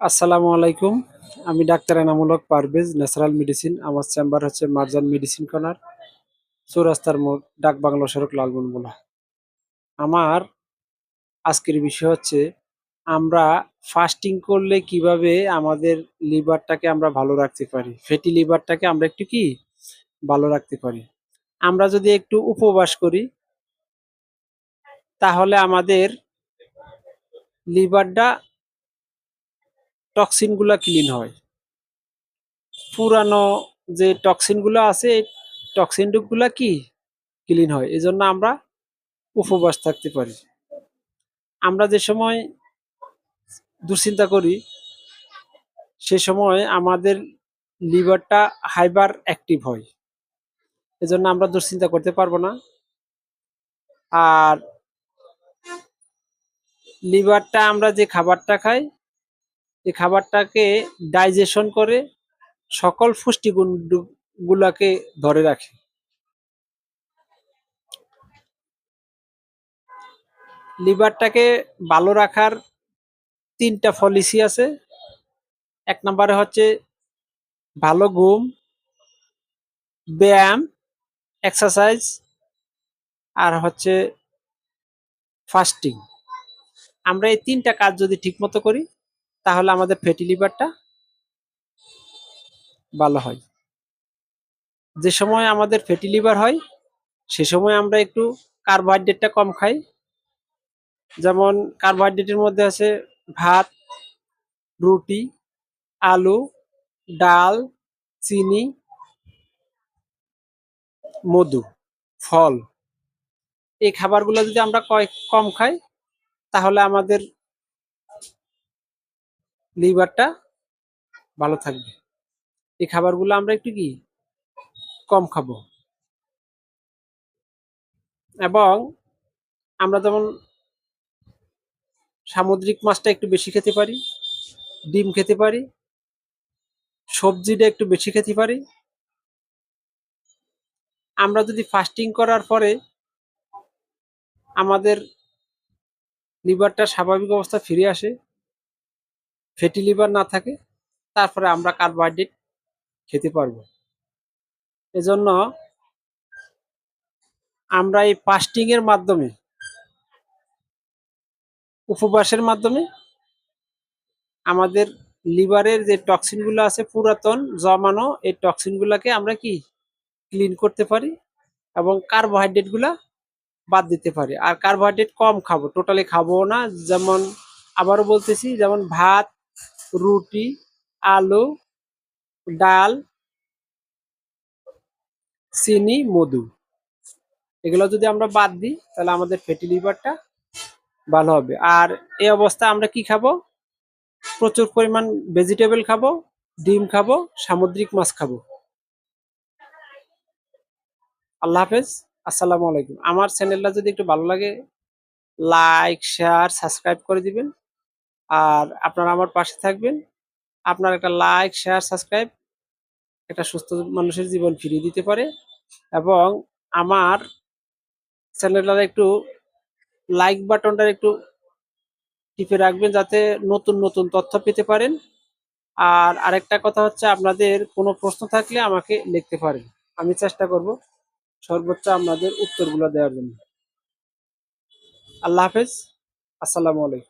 আসসালামু আলাইকুম। আমি doctor Enamul Parvez, natural medicine. আমার চেম্বার হচ্ছে মারজান মেডিসিন কর্নার, চৌরাস্তার মোড়, ডাক বাংলা সড়ক লালমনমোলা আমার আজকের বিষয় হচ্ছে, আমরা ফাস্টিং করলে কীভাবে আমাদের লিভারটাকে আমরা ভালো রাখতে পারি? ফ্যাটি লিভারটাকে আমরা একটু কি? ভালো রাখতে পারি। আমরা যদি একটু উপবাস করি, তাহলে আমাদের লিভারটা টক্সিনগুলা ক্লিন হয়। পুরানো যে টক্সিনগুলো আছে, এই টক্সিনগুলা কি ক্লিন হয়? এই জন্য আমরা উপবাস থাকতে পারি। আমরা যে সময় দুশ্চিন্তা করি, সে সময় আমাদের লিভারটা হাইবার অ্যাক্টিভ হয়। এজন্য আমরা দুশ্চিন্তা করতে পারব না। আর লিভারটা আমরা যে খাবারটা খাই এই খাবারটাকে ডাইজেশন করে, সকল পুষ্টিগুণ গুলাকে ধরে রাখে। লিভারটাকে ভালো রাখার তিনটা পলিসি আছে। এক নম্বরে হচ্ছে ভালো ঘুম, ব্যায়াম এক্সারসাইজ আর হচ্ছে ফাস্টিং আমরা এই তিনটা কাজ যদি ঠিকমতো করি তাহলে আমাদের ফ্যাটি লিভারটা ভালো হয়। যে সময় আমাদের ফ্যাটি লিভার হয়, সে সময় আমরা একটু কার্বোহাইড্রেটটা কম খাই। যেমন কার্বোহাইড্রেটের মধ্যে আছে ভাত, রুটি, আলু, ডাল, চিনি, মধু, ফল। এই খাবারগুলো যদি আমরা কয়েক কম খাই, তাহলে আমাদের লিভারটা ভালো থাকবে। এই খাবারগুলো আমরা একটু কি কম খাব। এবং আমরা যেমন সামুদ্রিক মাছটা একটু বেশি খেতে পারি, ডিম খেতে পারি, সবজিটা একটু বেশি খেতে পারি। আমরা যদি ফাস্টিং করার পরে আমাদের লিভারটা স্বাভাবিক অবস্থা ফিরে আসে ফ্যাটি লিভার না থাকে, তারপরে আমরা কার্বোহাইড্রেট খেতে পারব। এজন্য আমরা এই ফাস্টিং এর মাধ্যমে, উপবাসের মাধ্যমে আমাদের লিভারের যে টক্সিনগুলো আছে, পুরাতন, জমানো, এই টক্সিনগুলোকে আমরা কি? ক্লিন করতে পারি এবং কার্বোহাইড্রেটগুলা বাদ দিতে পারি। আর কার্বোহাইড্রেট কম খাব টোটালি খাব না। যেমন আবারও বলতেছি, যেমন ভাত রুটি, আলু, ডাল, চিনি, মধু। এগুলো যদি আমরা বাদ দিই, তাহলে আমাদের ফ্যাটি লিভারটা ভালো হবে। আর এই অবস্থায় আমরা কি খাব? প্রচুর পরিমাণ ভেজিটেবল খাব, ডিম খাব, সামুদ্রিক মাছ খাব। আল্লাহ হাফেজ, আসসালামু আলাইকুম। আমার চ্যানেলটা যদি একটু ভালো লাগে লাইক শেয়ার সাবস্ক্রাইব করে দিবেন। আর আপনারা আমার পাশে থাকবেন। আপনার একটা লাইক শেয়ার সাবস্ক্রাইব একটা সুস্থ মানুষের জীবন ফিরিয়ে দিতে পারে এবং আমার চ্যানেলটা একটু লাইক বাটনটা একটু টিপে রাখবেন যাতে নতুন নতুন তথ্য পেতে পারেন। আর আরেকটা কথা হচ্ছে আপনাদের কোনো প্রশ্ন থাকলে আমাকে লিখতে পারেন। আমি চেষ্টা করব সর্বোচ্চ আপনাদের উত্তরগুলো দেওয়ার জন্য। আল্লাহ হাফেজ। আসসালামু আলাইকুম।